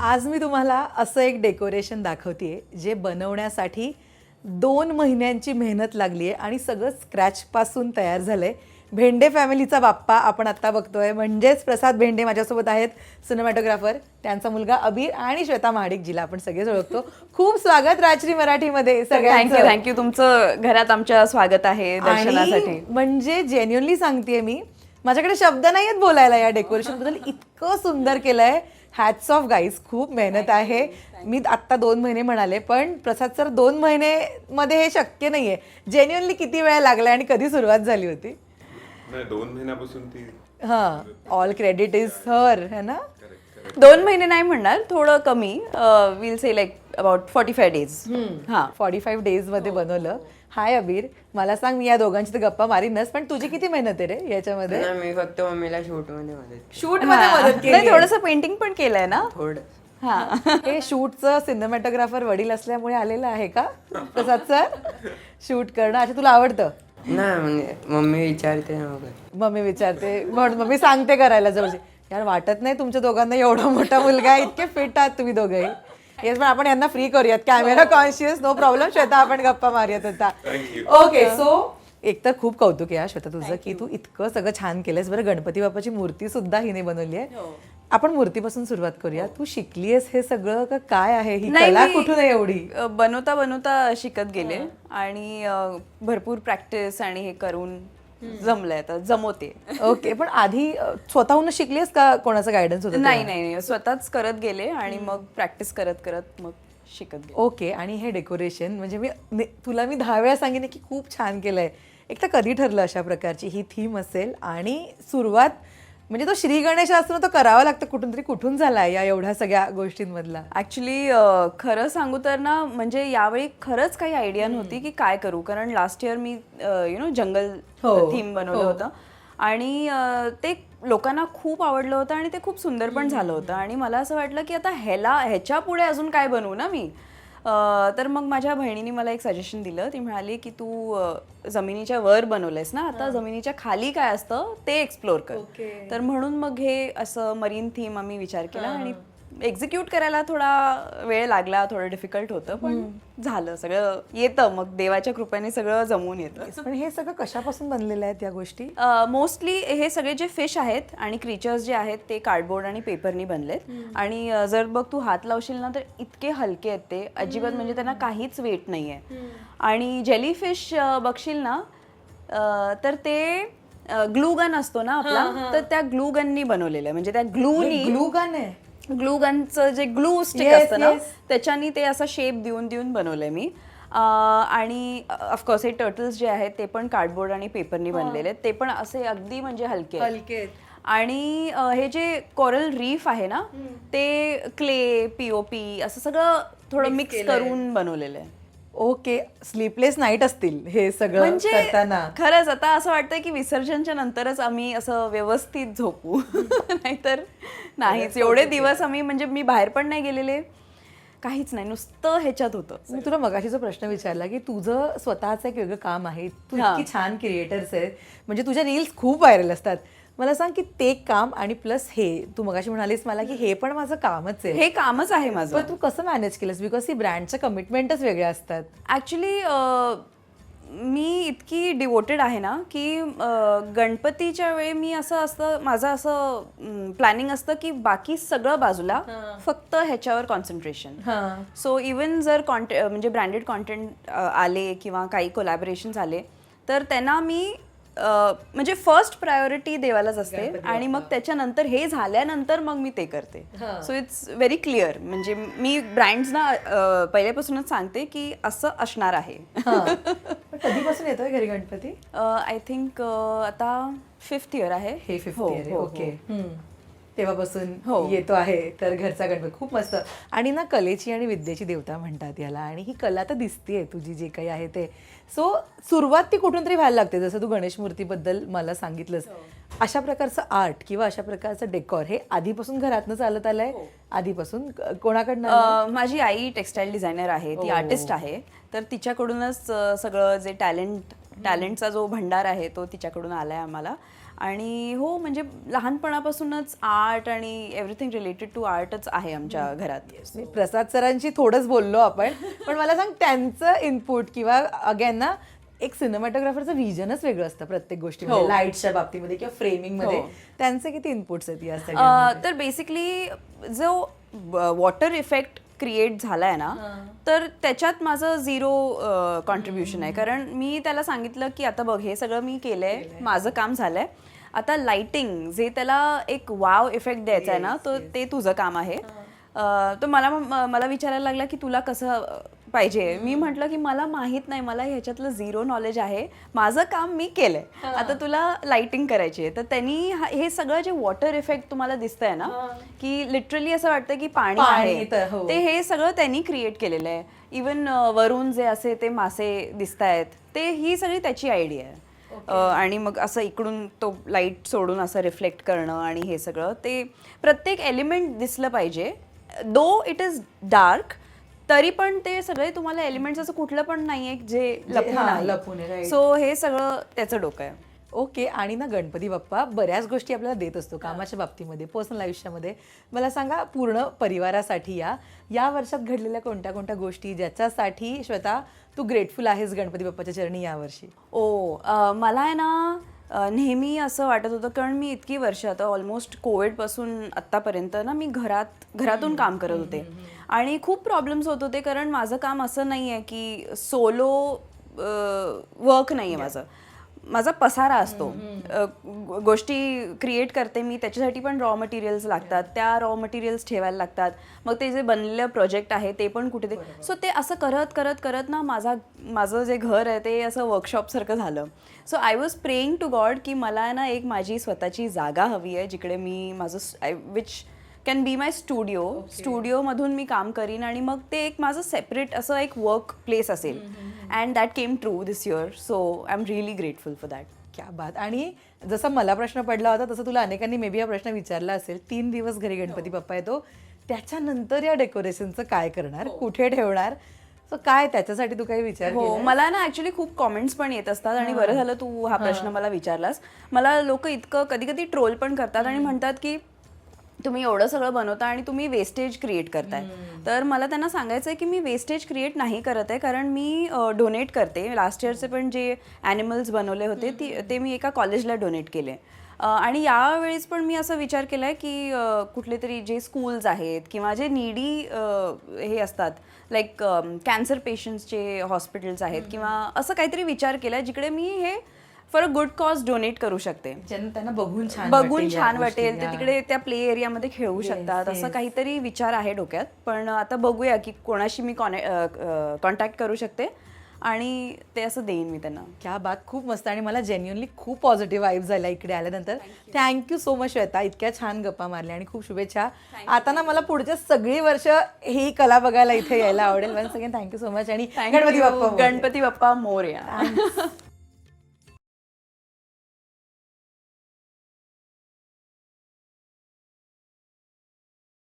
आज मी तुम्हाला असं एक डेकोरेशन दाखवते जे बनवण्यासाठी दोन महिन्यांची मेहनत लागली आहे आणि सगळं स्क्रॅचपासून तयार झालं आहे भेंडे फॅमिलीचा बाप्पा आपण आत्ता बघतोय. म्हणजेच प्रसाद भेंडे माझ्यासोबत आहेत सिनेमॅटोग्राफर त्यांचा मुलगा अबीर आणि श्वेता महाडिक जिला आपण सगळेच ओळखतो. खूप स्वागत राजश्री मराठीमध्ये थँक्यू थँक्यू तुमचं घरात आमच्या स्वागत आहे दर्शनासाठी. म्हणजे जेन्युअनली सांगतेय मी माझ्याकडे शब्द नाही आहेत बोलायला या डेकोरेशनबद्दल. इतकं सुंदर केलंय. हॅट्स ऑफ गाईज खूप मेहनत आहे. मी आत्ता दोन महिने म्हणाले पण प्रसाद सर दोन महिने मध्ये हे शक्य नाहीये. जेन्युअनली किती वेळ लागला आणि कधी सुरुवात झाली होती? नाही दोन महिन्यापासून ती हा. ऑल क्रेडिट इज हर है ना? दोन महिने नाही म्हणणार थोडं कमी. Will say like about forty five days हा. फॉर्टी फाईव्ह डेजमध्ये बनवलं. हाय अबीर मला सांग मी या दोघांची तर गप्पा मारीनच पण तुझी किती मेहनत आहे रे याच्यामध्ये? नाही मी फक्त मम्मीला शूटमध्ये मदत शूटमध्ये मदत नाही केली थोडंसं पेंटिंग पण केलंय ना? थोडं. हा. हे शूटचं सिनेमॅटोग्राफर वडील असल्यामुळे आलेलं आहे का? प्रसाद सर शूट करणं. अच्छा तुला आवडतं? नाही म्हणजे मम्मी विचारते मम्मी विचारते. म्हणून मम्मी सांगते करायला जवळची यार वाटत नाही तुमच्या दोघांना एवढा मोठा मुलगा आहे इतके फिट आहात तुम्ही दोघंही. येस पण आपण यांना फ्री करूयात. Camera conscious no problem Shweta आपण गप्पा मारूयात आता. ओके सो एक तर खूप कौतुक आहे हा, श्वेता तुझं की तू इतकं सगळं छान केलंयस बरं. गणपती बाप्पाची मूर्ती सुद्धा हिने बनवली आहे. आपण मूर्तीपासून सुरुवात करूया. तू शिकलीयस हे सगळं का काय आहे? ही नाही, कला मी, कुठून आहे एवढी? बनवता बनवता शिकत गेले. आणि अ, भरपूर प्रॅक्टिस आणि हे करून जमलंय आता जमवते. ओके पण आधी स्वतःहून शिकलीस का कोणाचं गायडन्स होतं नाही नाही नाही. स्वतःच करत गेले आणि मग प्रॅक्टिस करत करत मग शिकत गेले. ओके आणि हे डेकोरेशन म्हणजे मी तुला मी दहा वेळा सांगितलं की खूप छान केलंय. एक तर कधी ठरलं अशा प्रकारची ही थीम असेल आणि सुरुवात म्हणजे तो श्री गणेश असतो तो करावा लागतं कुठून तरी कुठून झाला या एवढ्या सगळ्या गोष्टींमधला? ऍक्च्युली खरं सांगू तर ना म्हणजे यावेळी खरंच काही आयडिया नव्हती की काय करू. कारण लास्ट इयर मी यु नो जंगल हो, थीम बनवलं होतं. आणि ते लोकांना खूप आवडलं होतं आणि ते खूप सुंदर पण झालं होतं. आणि मला असं वाटलं की आता ह्याला ह्याच्या पुढे अजून काय बनवू ना मी? तर मग माझ्या बहिणीने मला एक सजेशन दिलं. ती म्हणाली की तू जमिनीच्या वर बनवलंयस ना आता जमिनीच्या खाली काय असतं ते एक्सप्लोर कर. तर म्हणून मग हे असं मरीन थीम आम्ही विचार केला आणि एक्झिक्यूट करायला थोडा वेळ लागला थोडं डिफिकल्ट होतं पण झालं. सगळं येतं. मग देवाच्या कृपेने सगळं जमून येतं. पण हे सगळं कशापासून बनलेलं आहेत या गोष्टी? मोस्टली हे सगळे जे फिश आहेत आणि क्रिचर्स जे आहेत ते कार्डबोर्ड आणि पेपरनी बनलेत. आणि जर बघ तू हात लावशील ना तर इतके हलके आहेत ते. अजिबात म्हणजे त्यांना काहीच वेट नाही आहे आणि जेली फिश बघशील ना तर ते ग्लू गन असतो ना आपला तर त्या ग्लू गननी बनवलेलं आहे. म्हणजे त्या ग्लूनी ग्लू गन आहे? ग्लू गनचं जे ग्लू स्टिक Yes, असतं ना yes. त्याच्यानी ते असा शेप देऊन देऊन बनवलंय मी अं, आणि ऑफकोर्स हे टर्टल्स जे आहेत ते पण कार्डबोर्ड आणि पेपरनी बनलेले आहेत ते पण असे अगदी म्हणजे हलके आहेत. हलके आहेत. आणि अं, हे जे कोरल रीफ आहे ना ते क्ले पीओपी असं सगळं थोडं मिक्स करून बनवलेलं आहे ओके स्लीपलेस नाईट असतील हे सगळं म्हणजे करताना. खरंच आता असं वाटतंय की विसर्जनच्या नंतरच आम्ही असं व्यवस्थित झोपू. नाहीतर नाहीच. एवढे दिवस आम्ही म्हणजे मी बाहेर पण नाही गेलेले. काहीच नाही. नुसतं ह्याच्यात होतं. मी तुला मगाशी जो प्रश्न विचारला की तुझं स्वतःचं एक वेगळं काम आहे. तू. इतकी छान क्रिएटर्स आहेत. म्हणजे तुझ्या रील्स खूप व्हायरल असतात. मला सांग की ते काम आणि प्लस हे तू मगाशी म्हणालीस मला की हे पण माझं कामच आहे. हे कामच आहे माझं. पण तू कसं मॅनेज केलंस? बिकॉज ही ब्रँडचं कमिटमेंटच वेगळे असतात. ॲक्च्युली मी इतकी डिवोटेड आहे ना की गणपतीच्या वेळी मी असं असतं माझं असं प्लॅनिंग असतं की बाकी सगळं बाजूला फक्त ह्याच्यावर कॉन्सन्ट्रेशन सो इवन जर कॉन्टे म्हणजे ब्रँडेड कॉन्टेंट आले किंवा काही कोलॅबरेशन्स आले तर त्यांना मी म्हणजे फर्स्ट प्रायोरिटी देवालाच असते आणि मग त्याच्यानंतर हे झाल्यानंतर मग मी ते करते. सो इट्स व्हेरी क्लिअर म्हणजे मी ब्रँड्सना पहिल्यापासूनच सांगते की असं असणार आहे. कधीपासून येतोय घरी गणपती? आय थिंक आता फिफ्थ इयर आहे. हे फिफ्थ इयर आहे. हो. ओके तेव्हापासून हो. येतो आहे तर घरचा गणपती खूप मस्त. आणि ना कलेची आणि विद्येची देवता म्हणतात याला. आणि ही कला तर दिसतीये तुझी जे काही आहे ते. सो सुरुवात ती कुठून तरी व्हायला लागते. जसं तू गणेश मूर्तीबद्दल मला सांगितलंस. हो. अशा प्रकारचं आर्ट किंवा अशा प्रकारचं डेकॉर हे आधीपासून घरातनं चालत आलंय? हो. आधीपासून? क- कोणाकडनं आलंय? अ, माझी आई टेक्स्टाईल डिझायनर आहे. ती आर्टिस्ट आहे. तर तिच्याकडूनच अ, सगळं जे टॅलेंट टॅलेंटचा जो भंडार आहे तो तिच्याकडून आलाय आम्हाला. आणि हो म्हणजे लहानपणापासूनच आर्ट आणि एव्हरीथिंग रिलेटेड टू आर्टच आहे आमच्या घरात. मी प्रसाद सरांशी थोडंच बोललो आपण पण मला सांग त्यांचं इनपुट किंवा अगेन ना एक सिनेमॅटोग्राफरचं विजनच वेगळं असतं प्रत्येक गोष्टीमध्ये लाईटच्या बाबतीमध्ये किंवा फ्रेमिंगमध्ये हो. त्यांचे किती इनपुट्स आहेत या सगळ्या तर बेसिकली जो वॉटर इफेक्ट क्रिएट झालाय ना तर त्याच्यात माझं झिरो कॉन्ट्रीब्युशन आहे. कारण मी त्याला सांगितलं की आता बघ हे सगळं मी केलंय माझं काम झालंय. आता लाइटिंग जे त्याला एक वाव इफेक्ट द्यायचा आहे ना तर ते तुझं काम आहे. तर मला मला विचारायला लागला की तुला कसं पाहिजे. मी म्हटलं की मला माहीत नाही मला ह्याच्यातलं झिरो नॉलेज आहे. माझं काम मी केलंय. आता तुला लाइटिंग करायची आहे. तर त्यांनी हा- सगळं जे वॉटर इफेक्ट तुम्हाला दिसतंय ना की लिटरली असं वाटतं की पाणी आहे. हो. ते हे सगळं त्यांनी क्रिएट केलेलं आहे. इवन वरून जे असे ते मासे दिसत आहेत ते ही सगळी त्याची आयडिया आहे. आणि मग असं इकडून तो लाइट सोडून असं रिफ्लेक्ट करणं आणि हे सगळं ते प्रत्येक एलिमेंट दिसलं पाहिजे. दो इट इज डार्क तरी पण ते सगळे तुम्हाला एलिमेंट्स असं कुठलं पण नाहीये जे लपून हा, आहे. लपून आहे, right. सो हे सगळं त्याचं डोकं आहे ओके आणि ना गणपती बाप्पा बऱ्याच गोष्टी आपल्याला देत असतो कामाच्या बाबतीमध्ये पर्सनल आयुष्यामध्ये मला सांगा पूर्ण परिवारासाठी या या वर्षात घडलेल्या कोणत्या कोणत्या गोष्टी ज्याच्यासाठी श्वेता तू ग्रेटफुल आहेस गणपती बाप्पाच्या चरणी यावर्षी ओ अ, मला आहे ना नेहमी असं वाटत होतं कारण मी इतकी वर्ष आता ऑलमोस्ट कोविडपासून आत्तापर्यंत ना मी घरात घरातून काम करत होते. आणि खूप प्रॉब्लेम्स होत होते कारण माझं काम असं नाही आहे की सोलो वर्क नाही आहे माझं. माझा पसारा असतो. गोष्टी क्रिएट करते मी त्याच्यासाठी पण रॉ मटेरियल्स लागतात. त्या रॉ मटेरियल्स ठेवायला लागतात. मग ते जे बनलेलं प्रोजेक्ट आहे ते पण कुठे ते सो ते असं करत करत करत ना माझा माझं जे घर आहे ते असं वर्कशॉपसारखं झालं. So I was praying to God की मला ना एक माझी स्वतःची जागा हवी आहे जिकडे मी माझं I which can be my studio. स्टुडिओमधून मी काम करीन आणि मग ते एक माझं सेपरेट असं एक वर्क प्लेस असेल. And that came true this year so I am really grateful for that क्या बात. आणि जसा मला प्रश्न पडला होता तसं तुला अनेकांनी मे बी हा प्रश्न विचारला असेल. तीन दिवस घरी गणपती बाप्पा येतो. त्याच्यानंतर या डेकोरेशनचं काय करणार? कुठे ठेवणार? सो काय त्याच्यासाठी तू काही विचार हो? मला ना ऍक्च्युली खूप कॉमेंट्स पण येत असतात आणि बरं झालं तू हा प्रश्न मला विचारलास. मला लोक इतकं कधी कधी ट्रोल पण करतात आणि म्हणतात की तुम्ही एवढं सगळं बनवता आणि तुम्ही वेस्टेज क्रिएट करताय. तर मला त्यांना सांगायचं आहे की मी वेस्टेज क्रिएट नाही करत आहे कारण मी डोनेट करते. लास्ट इयरचे पण जे ॲनिमल्स बनवले होते ती ते मी एका कॉलेजला डोनेट केले. आणि यावेळेस पण मी असा विचार केला आहे की कुठले तरी जे स्कूल्स आहेत किंवा जे नीडी हे असतात लाईक कॅन्सर पेशंट्सचे हॉस्पिटल्स आहेत किंवा असं काहीतरी विचार केला आहे जिकडे मी हे for a good cause donate करू शकते. ज्यांना त्यांना बघून छान बघून वाटेल या छान. वाटेल ते. तिकडे त्या प्ले एरियामध्ये खेळू शकतात असं काहीतरी विचार आहे डोक्यात. पण आता बघूया की कोणाशी मी कॉन्टॅक्ट करू शकते आणि ते असं देईन मी त्यांना. क्या बात खूप मस्त आणि मला जेन्युअनली खूप पॉझिटिव्ह वाईब झाल्या इकडे आल्यानंतर. Thank you so much Shweta. इतक्या छान गप्पा मारल्या आणि खूप शुभेच्छा. आता ना मला पुढच्या सगळी वर्ष ही कला बघायला इथे यायला आवडेल. Once again thank you so much आणि गणपती बाप्पा. गणपती बाप्पा मोरया.